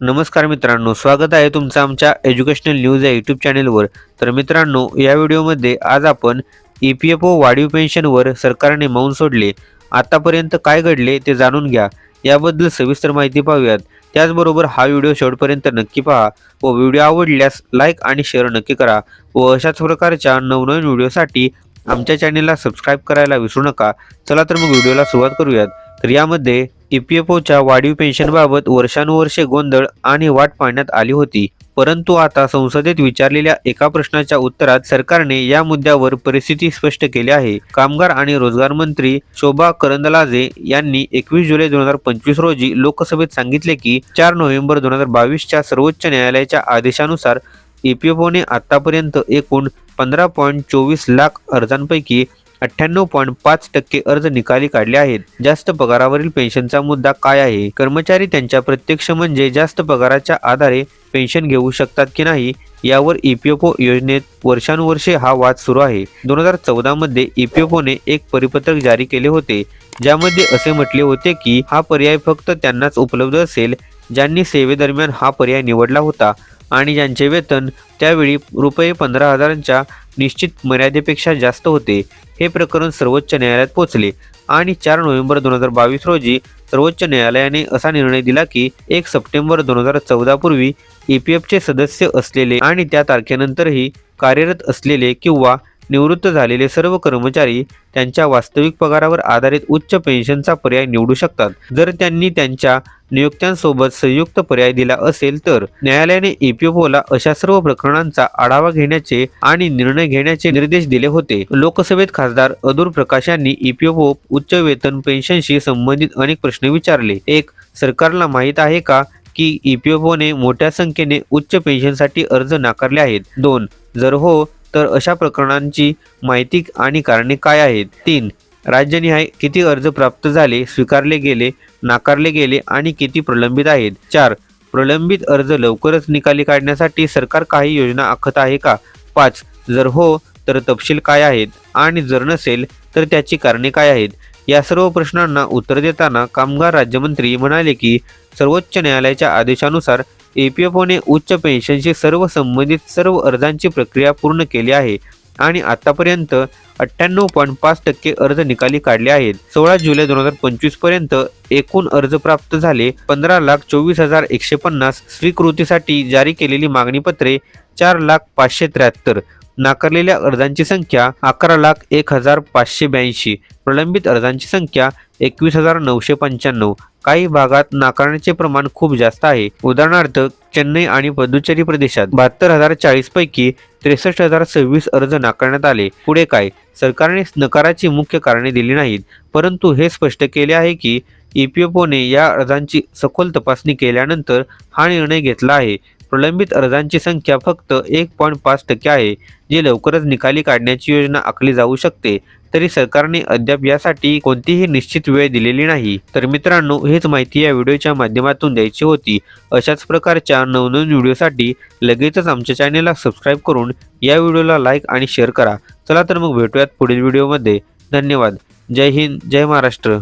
नमस्कार मित्रांनो स्वागत आहे तुमचं आमच्या एज्युकेशनल न्यूज या यूट्यूब चॅनेलवर तर मित्रांनो या व्हिडिओमध्ये आज आपण ई पी एफ ओ वाढीव पेन्शनवर सरकारने मौन सोडले. आतापर्यंत काय घडले ते जाणून घ्या. याबद्दल सविस्तर माहिती पाहूयात. त्याचबरोबर हा व्हिडिओ शेवटपर्यंत नक्की पहा व व्हिडिओ आवडल्यास लाईक आणि शेअर नक्की करा व अशाच प्रकारच्या नवनवीन व्हिडिओसाठी आमच्या चॅनेलला सबस्क्राईब करायला विसरू नका. चला तर मग व्हिडिओला सुरुवात करूयात. तर यामध्ये ई पी एफ ओच्या वाढीव पेन्शनबाबत वर्षानुवर्षे गोंधळ आणि वाट पाहण्यात आली होती. परंतु आता संसदेत विचारलेल्या एका प्रश्नाच्या उत्तरात सरकारने या मुद्द्यावर परिस्थिती स्पष्ट केली आहे. कामगार आणि रोजगार मंत्री शोभा करंदलाजे यांनी एकवीस जुलै दोन हजार पंचवीस रोजी लोकसभेत सांगितले की चार नोव्हेंबर दोन हजार बावीसच्या सर्वोच्च न्यायालयाच्या आदेशानुसार ईपीएफओने आतापर्यंत एकूण पंधरा पॉईंट चोवीस लाख अर्जांपैकी अठ्ठ्याण्णव पॉईंट पाच टक्के अर्ज निकाली काढले आहेत. जास्त पगारावरील पेन्शनचा मुद्दा काय आहे? कर्मचारी त्यांच्या प्रत्यक्ष म्हणजे जास्त पगाराच्या आधारे पेन्शन घेऊ शकतात की नाही? यावर ईपीएफओ योजनेत वर्षानुवर्षे हा वाद सुरू आहे. दोन हजार चौदा मध्ये ईपीएफओने एक परिपत्रक जारी केले होते ज्यामध्ये असे म्हटले होते की हा पर्याय फक्त त्यांनाच उपलब्ध असेल ज्यांनी सेवेदरम्यान हा पर्याय निवडला होता. आणि ज्यांचे वेतन त्यावेळी रुपये पंधरा हजारांच्या निश्चित मर्यादेपेक्षा जास्त होते. हे प्रकरण सर्वोच्च न्यायालयात पोहोचले आणि चार नोव्हेंबर दोन हजार बावीस रोजी सर्वोच्च न्यायालयाने असा निर्णय दिला की एक सप्टेंबर दोन हजार चौदा पूर्वी ई पी एफचे सदस्य असलेले आणि त्या तारखेनंतरही कार्यरत असलेले किंवा निवृत्त झालेले सर्व कर्मचारी त्यांच्या वास्तविक पगारावर आधारित उच्च पेन्शनचा पर्याय निवडू शकतात. जर त्यांनी त्यांच्या नियुक्त्यांसोबत संयुक्त पर्याय दिला असेल तर न्यायालयाने ईपीएफओला अशा सर्व प्रकरणांचा आढावा घेण्याचे आणि निर्णय घेण्याचे निर्देश दिले होते. लोकसभेत खासदार अदूर प्रकाश यांनी ईपीएफओ उच्च वेतन पेन्शनशी संबंधित अनेक प्रश्न विचारले. एक सरकारला माहीत आहे का की ईपीएफओने मोठ्या संख्येने उच्च पेन्शनसाठी अर्ज नाकारले आहेत? दोन जर हो तर अशा प्रकरणांची माहिती आणि कारणे काय आहेत? तीन राज्यनिहाय किती अर्ज प्राप्त झाले स्वीकारले गेले नाकारले गेले आणि किती प्रलंबित आहेत? चार. प्रलंबित अर्ज लवकरच निकाली काढण्यासाठी सरकार काही योजना आखत आहे का? पाच. जर हो तर तपशील काय आहेत? आणि जर नसेल तर त्याची कारणे काय आहेत? या सर्व प्रश्नांना उत्तर देताना कामगार राज्यमंत्री म्हणाले की सर्वोच्च न्यायालयाच्या आदेशानुसार एपीएफओने उच्च पेन्शनशी सर्व संबंधित सर्व अर्जांची प्रक्रिया पूर्ण केली आहे. आणि आतापर्यंत अठ्ठ्याण्णव पॉईंट पाच टक्के अर्ज निकाली काढले आहेत. सोळा जुलै दोन हजार पंचवीसपर्यंत एकूण अर्ज प्राप्त झाले पंधरा लाख चोवीस हजार एकशे पन्नास. स्वीकृतीसाठी जारी केलेली मागणी पत्रे चार लाख पाचशे त्र्याहत्तर. नाकारलेल्या अर्जांची संख्या अकरा लाख एक हजार पाचशे ब्याऐंशी. प्रलंबित अर्जांची संख्या एकवीस हजार नऊशे पंच्याण्णव. काही भागात नाकारण्याचे प्रमाण खूप जास्त आहे. उदाहरणार्थ चेन्नई आणि पुदुचेरी प्रदेशात बहात्तर हजार चाळीस पैकी त्रेसष्ट हजार सव्वीस अर्ज नाकारण्यात आले. पुढे काय? सरकारने नकाराची मुख्य कारणे दिली नाहीत. परंतु हे स्पष्ट केले आहे की ई पी एफ ओने या अर्जांची सखोल तपासणी केल्यानंतर हा निर्णय घेतला आहे. प्रलंबित अर्जांची संख्या फक्त एक पॉईंट पाच टक्के आहे जे लवकरच निकाली काढण्याची योजना आखली जाऊ शकते. तरी सरकारने अद्याप यासाठी कोणतीही निश्चित वेळ दिलेली नाही. तर मित्रांनो हेच माहिती या व्हिडिओच्या माध्यमातून द्यायची होती. अशाच प्रकारच्या नवनवीन व्हिडिओसाठी लगेचच आमच्या चॅनेलला सबस्क्राईब करून या व्हिडिओला लाईक आणि शेअर करा. चला तर मग भेटूयात पुढील व्हिडिओमध्ये. धन्यवाद. जय हिंद जय महाराष्ट्र.